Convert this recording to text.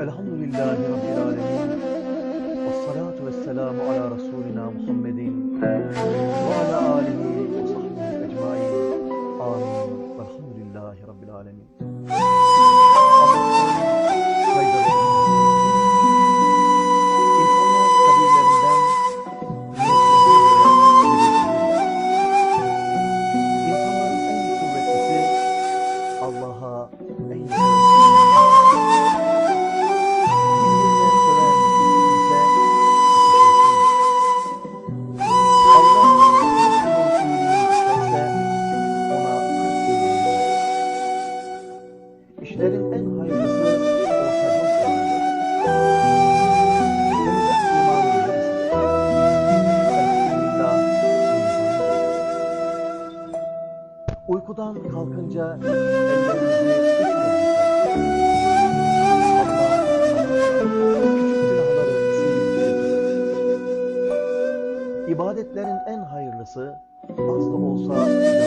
الحمد لله رب العالمين والصلاة والسلام على رسولنا محمد وعلى آله وصحبه işlerin en hayırlısı Uykudan kalkınca İbadetlerin en hayırlısı az olsa